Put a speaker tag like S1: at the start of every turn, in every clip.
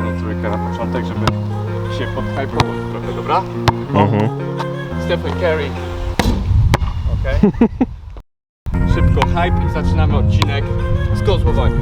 S1: zmianę trójkę na początek, żeby się podhypować trochę, dobra?
S2: Mhm.
S1: Stephen Curry. Okej. Szybko hype i zaczynamy odcinek z kozłowania.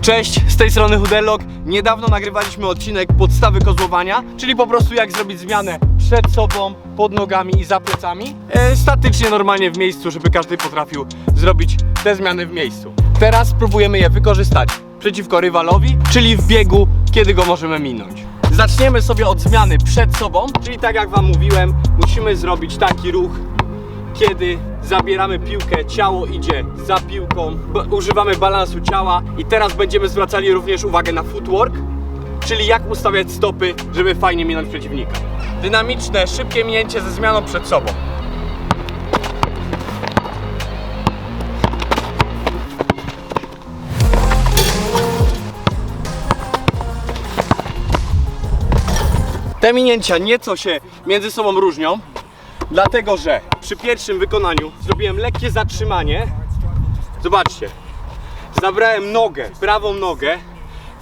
S1: Cześć, z tej strony Hudelok. Niedawno nagrywaliśmy odcinek podstawy kozłowania, czyli po prostu jak zrobić zmianę przed sobą, pod nogami i za plecami. E, statycznie, normalnie w miejscu, żeby każdy potrafił zrobić te zmiany w miejscu. Teraz spróbujemy je wykorzystać przeciwko rywalowi, czyli w biegu, kiedy go możemy minąć. Zaczniemy sobie od zmiany przed sobą, czyli tak jak Wam mówiłem, musimy zrobić taki ruch, kiedy zabieramy piłkę, ciało idzie za piłką, używamy balansu ciała i teraz będziemy zwracali również uwagę na footwork, czyli jak ustawiać stopy, żeby fajnie minąć przeciwnika. Dynamiczne, szybkie minięcie ze zmianą przed sobą. Te minięcia nieco się między sobą różnią, dlatego że przy pierwszym wykonaniu zrobiłem lekkie zatrzymanie. Zobaczcie, zabrałem nogę, prawą nogę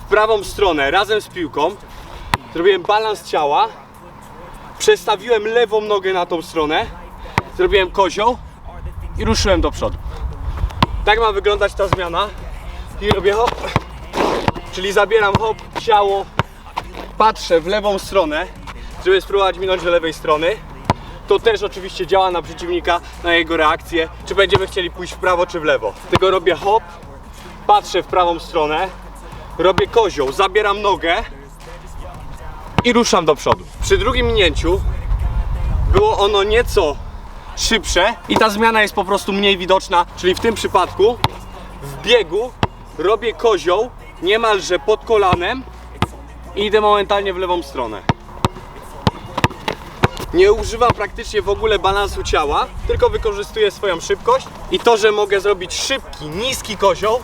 S1: w prawą stronę razem z piłką, zrobiłem balans ciała, przestawiłem lewą nogę na tą stronę, zrobiłem kozioł i ruszyłem do przodu. Tak ma wyglądać ta zmiana. I robię hop, czyli zabieram hop, ciało, patrzę w lewą stronę, żeby spróbować minąć do lewej strony. To też oczywiście działa na przeciwnika, na jego reakcję, czy będziemy chcieli pójść w prawo czy w lewo. Tylko robię hop, patrzę w prawą stronę, robię kozioł, zabieram nogę i ruszam do przodu. Przy drugim minięciu było ono nieco szybsze i ta zmiana jest po prostu mniej widoczna, czyli w tym przypadku w biegu robię kozioł niemalże pod kolanem i idę momentalnie w lewą stronę. Nie używam praktycznie w ogóle balansu ciała, tylko wykorzystuję swoją szybkość i to, że mogę zrobić szybki, niski kozioł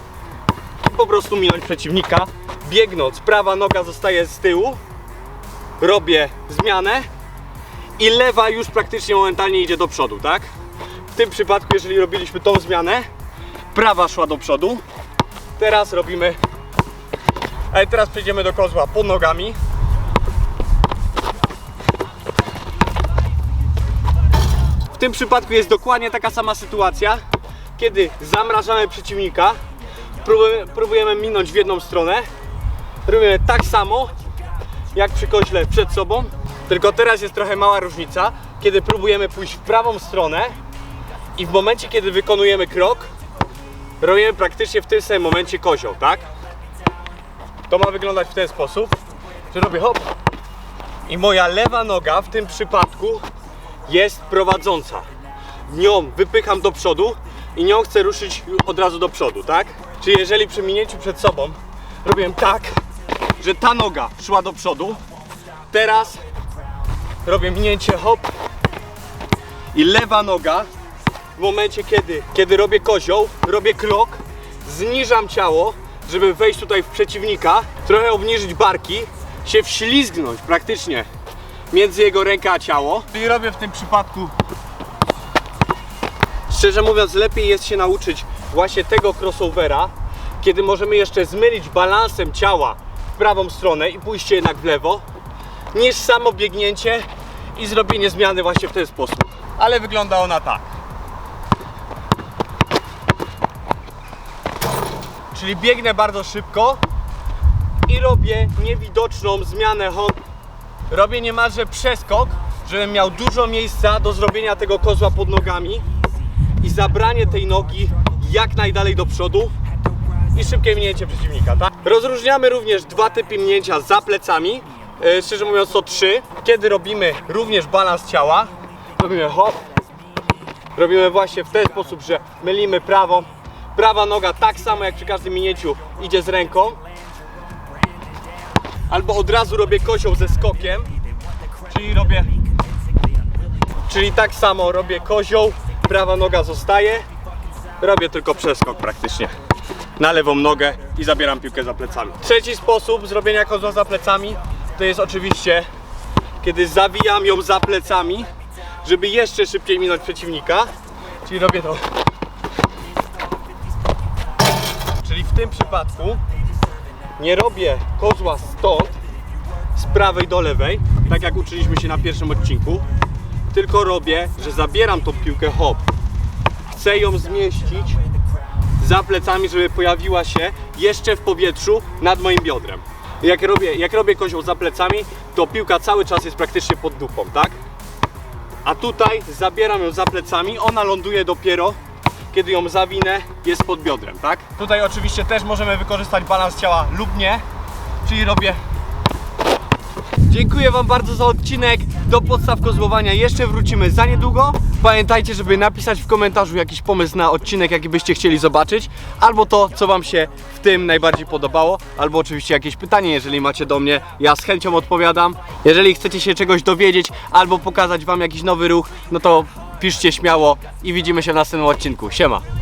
S1: po prostu minąć przeciwnika. Biegnąc, prawa noga zostaje z tyłu, robię zmianę i lewa już praktycznie momentalnie idzie do przodu, tak? W tym przypadku, jeżeli robiliśmy tą zmianę, prawa szła do przodu. Teraz robimy ale teraz przejdziemy do kozła pod nogami. W tym przypadku jest dokładnie taka sama sytuacja, kiedy zamrażamy przeciwnika, próbujemy, próbujemy minąć w jedną stronę, robimy tak samo jak przy koźle przed sobą, tylko teraz jest trochę mała różnica, kiedy próbujemy pójść w prawą stronę i w momencie, kiedy wykonujemy krok, robimy praktycznie w tym samym momencie kozioł, tak? To ma wyglądać w ten sposób, że robię hop i moja lewa noga w tym przypadku jest prowadząca. Nią wypycham do przodu i nią chcę ruszyć od razu do przodu, tak? Czyli jeżeli przy minięciu przed sobą robiłem tak, że ta noga szła do przodu, teraz robię minięcie hop i lewa noga w momencie kiedy, kiedy robię kozioł, robię krok, zniżam ciało, żeby wejść tutaj w przeciwnika, trochę obniżyć barki, się wślizgnąć praktycznie między jego rękę a ciało. I robię w tym przypadku Szczerze mówiąc, lepiej jest się nauczyć właśnie tego crossovera, kiedy możemy jeszcze zmylić balansem ciała w prawą stronę i pójście jednak w lewo, niż samo biegnięcie i zrobienie zmiany właśnie w ten sposób. Ale wygląda ona tak. Czyli biegnę bardzo szybko i robię niewidoczną zmianę hop. Robię niemalże przeskok, żebym miał dużo miejsca do zrobienia tego kozła pod nogami i zabranie tej nogi jak najdalej do przodu i szybkie minięcie przeciwnika. Tak? Rozróżniamy również dwa typy minięcia za plecami. E, szczerze mówiąc to trzy. Kiedy robimy również balans ciała, robimy hop, robimy właśnie w ten sposób, że mylimy prawą, prawa noga tak samo jak przy każdym minięciu idzie z ręką. Albo od razu robię kozioł ze skokiem, czyli robię Czyli tak samo robię kozioł, prawa noga zostaje, robię tylko przeskok praktycznie na lewą nogę i zabieram piłkę za plecami. Trzeci sposób zrobienia kozła za plecami to jest oczywiście kiedy zawijam ją za plecami, żeby jeszcze szybciej minąć przeciwnika. Czyli robię to Czyli w tym przypadku nie robię kozła stąd, z prawej do lewej, tak jak uczyliśmy się na pierwszym odcinku, tylko robię, że zabieram tą piłkę hop. Chcę ją zmieścić za plecami, żeby pojawiła się jeszcze w powietrzu nad moim biodrem. Jak robię, jak robię kozioł za plecami, to piłka cały czas jest praktycznie pod dupą, tak? A tutaj zabieram ją za plecami, ona ląduje dopiero kiedy ją zawinę, jest pod biodrem, tak? Tutaj oczywiście też możemy wykorzystać balans ciała lub nie, czyli robię Dziękuję Wam bardzo za odcinek. Do podstaw kozłowania jeszcze wrócimy za niedługo. Pamiętajcie, żeby napisać w komentarzu jakiś pomysł na odcinek, jaki byście chcieli zobaczyć, albo to, co Wam się w tym najbardziej podobało, albo oczywiście jakieś pytanie, jeżeli macie do mnie. Ja z chęcią odpowiadam. Jeżeli chcecie się czegoś dowiedzieć, albo pokazać Wam jakiś nowy ruch, no to piszcie śmiało i widzimy się w następnym odcinku. Siema!